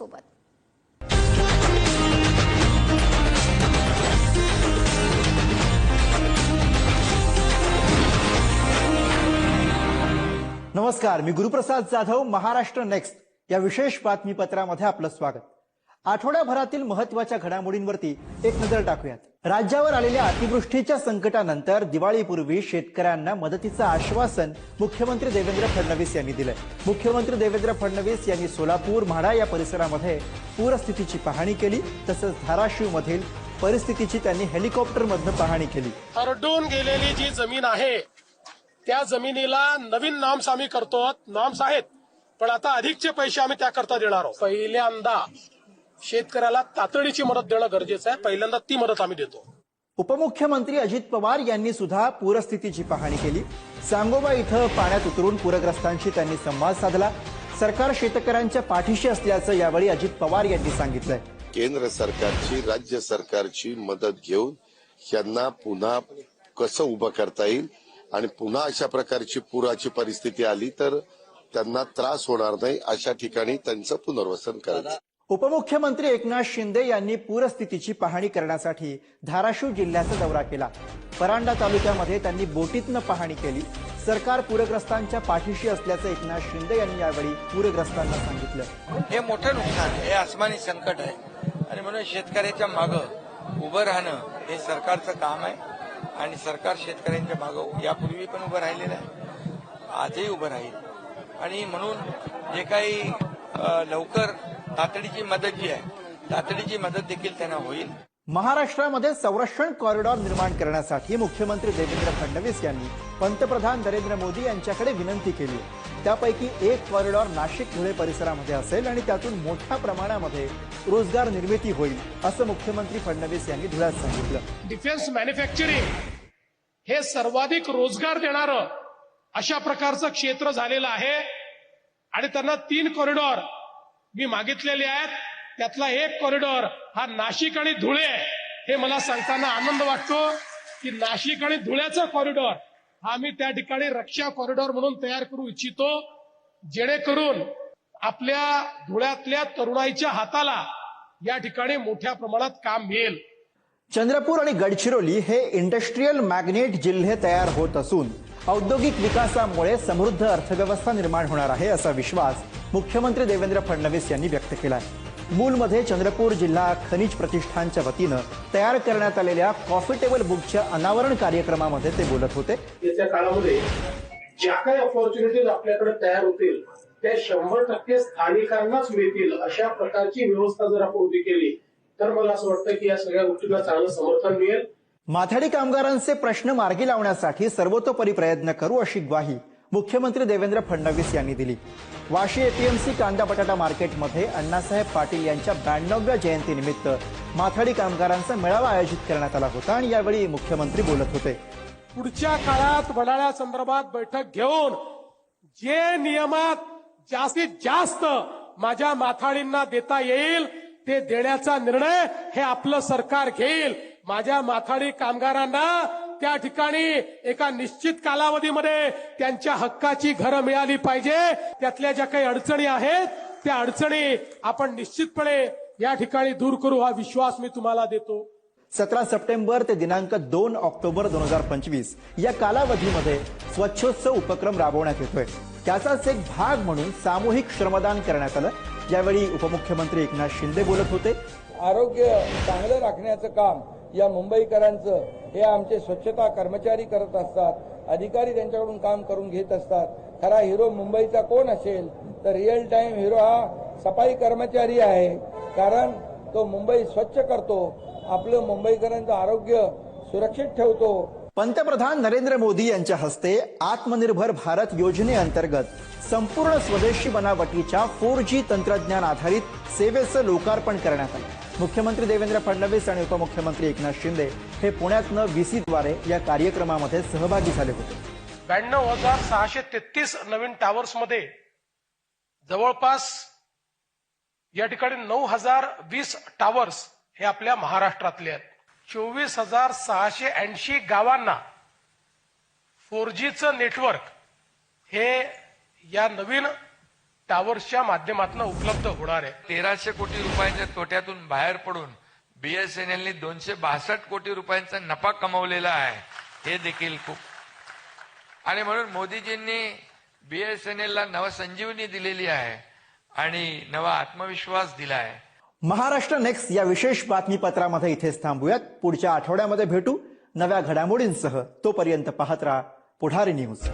सोबत. नमस्कार मी गुरुप्रसाद जाधव महाराष्ट्र नेक्स्ट या विशेष बातमीपत्रामध्ये आपलं स्वागत. आठवड्याभरातील महत्त्वाच्या घडामोडींवरती एक नजर टाकूयात. राज्यावर आलेल्या अतिवृष्टीच्या संकटानंतर दिवाळीपूर्वी शेतकऱ्यांना मदतीचं आश्वासन मुख्यमंत्री देवेंद्र फडणवीस यांनी दिलं मुख्यमंत्री देवेंद्र फडणवीस यांनी सोलापूर म्हाडा या परिसरामध्ये पूरस्थितीची पाहणी केली तसंच धाराशिव मधील परिस्थितीची त्यांनी हेलिकॉप्टर मधून पाहणी केली. हरडून गेलेली जी जमीन आहे त्या जमिनीला नवीन नॉम्स आम्ही करतो नॉम्स आहेत पण आता अधिकचे पैसे आम्ही त्याकरता देणार आहोत. पहिल्यांदा शेतकऱ्याला तातडीची मदत देणं गरजेचं आहे. पहिल्यांदा ती मदत आम्ही देतो. उपमुख्यमंत्री अजित पवार यांनी सुद्धा पूरस्थितीची पाहणी केली. सांगोबा इथं पाण्यात उतरून पूरग्रस्तांशी त्यांनी संवाद साधला. सरकार शेतकऱ्यांच्या पाठीशी असल्याचं यावेळी अजित पवार यांनी सांगितलंय. केंद्र सरकारची राज्य सरकारची मदत घेऊन यांना पुन्हा कसं उभं करता येईल आणि पुन्हा अशा प्रकारची पुराची परिस्थिती आली तर त्यांना त्रास होणार नाही अशा ठिकाणी त्यांचं पुनर्वसन करायचं. उपमुख्यमंत्री एकनाथ शिंदे यांनी पूरस्थितीची पाहणी करण्यासाठी धाराशिव जिल्ह्याचा दौरा केला. परांडा तालुक्यामध्ये त्यांनी बोटीतनं पाहणी केली. सरकार पूरग्रस्तांच्या पाठीशी असल्याचं एकनाथ शिंदे यांनी यावेळी पूरग्रस्तांना सांगितलं. हे मोठं नुकसान हे आसमानी संकट आहे. आणि म्हणून शेतकऱ्याच्या मागं उभं राहणं हे सरकारचं काम आहे. आणि सरकार शेतकऱ्यांच्या मागं यापूर्वी पण उभं राहिलेलं आहे. आजही उभं राहील. आणि म्हणून जे काही लवकर तातडीची मदत जी आहे तातडीची मदत देखील त्यांना होईल. महाराष्ट्रामध्ये संरक्षण कॉरिडॉर निर्माण करण्यासाठी मुख्यमंत्री देवेंद्र फडणवीस यांनी पंतप्रधान नरेंद्र मोदी यांच्याकडे विनंती केली. त्यापैकी एक कॉरिडॉर नाशिक धुळे परिसरामध्ये असेल आणि त्यातून मोठ्या प्रमाणामध्ये रोजगार निर्मिती होईल असं मुख्यमंत्री फडणवीस यांनी धुळ्यात सांगितलं. डिफेन्स मॅन्युफॅक्चरिंग हे सर्वाधिक रोजगार देणारं अशा प्रकारचं क्षेत्र झालेलं आहे. आणि त्यांना तीन कॉरिडॉर मी मागितलेले आहेत. त्यातला एक कॉरिडॉर हा नाशिक आणि धुळे हे मला सांगताना आनंद वाटतो की नाशिक आणि धुळ्याचा कॉरिडॉर हा मी त्या ठिकाणी रक्षा कॉरिडॉर म्हणून तयार करू इच्छितो. जेणेकरून आपल्या धुळ्यातल्या तरुणाईच्या हाताला या ठिकाणी मोठ्या प्रमाणात काम मिळेल. चंद्रपूर आणि गडचिरोली हे इंडस्ट्रीयल मॅग्नेट जिल्हे तयार होत असून औद्योगिक विकासामुळे समृद्ध अर्थव्यवस्था निर्माण होणार आहे असा विश्वास मुख्यमंत्री देवेंद्र फडणवीस यांनी व्यक्त केला आहे मूलमध्ये चंद्रपूर जिल्हा खनिज प्रतिष्ठानच्या वतीनं तयार करण्यात आलेल्या कॉफी टेबल बुकच्या अनावरण कार्यक्रमामध्ये ते बोलत होते. येत्या काळामध्ये ज्या काही ऑपॉर्च्युनिटीज आपल्याकडे तयार होतील त्या शंभर टक्के स्थानिकांनाच मिळतील अशा प्रकारची व्यवस्था जर आपण उभी केली तर मला असं वाटतं की या सगळ्या गोष्टींना चांगलं समर्थन मिळेल. माथाडी कामगारांचे प्रश्न मार्गी लावण्यासाठी सर्वतोपरी प्रयत्न करू अशी ग्वाही मुख्यमंत्री देवेंद्र फडणवीस यांनी दिली. वाशी एपीएमसी कांदा बटाटा मार्केटमध्ये अण्णासाहेब पाटील यांच्या ब्याण्णव्या जयंतीनिमित्त माथाडी कामगारांचा मेळावा आयोजित करण्यात आला होता आणि यावेळी मुख्यमंत्री बोलत होते. पुढच्या काळात वडाळ्या संदर्भात बैठक घेऊन जे नियमात जास्तीत जास्त माझ्या माथाडींना देता येईल ते देण्याचा निर्णय हे आपलं सरकार घेईल. माझ्या माथाडी कामगारांना त्या ठिकाणी एका निश्चित कालावधीमध्ये त्यांच्या हक्काची घरं मिळाली पाहिजे. त्यातल्या ज्या काही अडचणी आहेत त्या अडचणी आपण निश्चितपणे या ठिकाणी दूर करू हा विश्वास मी तुम्हाला देतो. सतरा सप्टेंबर ते दिनांक दोन ऑक्टोबर दोन हजार पंचवीस या कालावधीमध्ये स्वच्छोत्सव उपक्रम राबवण्यात येतोय. त्याचाच एक भाग म्हणून सामूहिक श्रमदान करण्यात आलं. यावेळी उपमुख्यमंत्री एकनाथ शिंदे बोलत होते. आरोग्य चांगलं राखण्याचं काम या मुंबईकरांचं हे आमचे स्वच्छता कर्मचारी करत असतात अधिकारी त्यांच्याकडून काम करून घेत असतात. खरा हिरो मुंबईचा कोण असेल तर रिअल टाइम हिरो हा सफाई कर्मचारी आहे. कारण तो मुंबई स्वच्छ करतो आपलं मुंबईकरांचं आरोग्य सुरक्षित ठेवतो. पंतप्रधान नरेंद्र मोदी यांच्या हस्ते आत्मनिर्भर भारत योजनेअंतर्गत संपूर्ण स्वदेशी बनावटीच्या फोर जी तंत्रज्ञान आधारित सेवेचं लोकार्पण करण्यात आलं. मुख्यमंत्री देवेंद्र फडणवीस आणि उपमुख्यमंत्री एकनाथ शिंदे हे पुण्यातनं व्हीसीद्वारे या कार्यक्रमामध्ये सहभागी झाले होते. ब्याण्णव हजार सहाशे तेहतीस नवीन टॉवर्समध्ये जवळपास या ठिकाणी नऊ हजार वीस टॉवर्स हे आपल्या महाराष्ट्रातले आहेत. चोवीस हजार सहाशे ऐंशी गावांना फोर जीचं नेटवर्क हे या नवीन टॉवर्सच्या माध्यमातून उपलब्ध होणार आहे. तेराशे कोटी रुपयांच्या तोट्यातून बाहेर पडून बीएसएनएलने दोनशे बासष्ट कोटी रुपयांचा नफा कमवलेला आहे. हे देखील खूप. आणि म्हणून मोदीजींनी बीएसएनएलला नवसंजीवनी दिलेली आहे आणि नवा आत्मविश्वास दिला आहे महाराष्ट्र नेक्स्ट या विशेष बातमीपत्रामध्ये इथेच थांबूयात. पुढच्या आठवड्यामध्ये भेटू नव्या घडामोडींसह. तोपर्यंत पाहत राहा पुढारी न्यूज.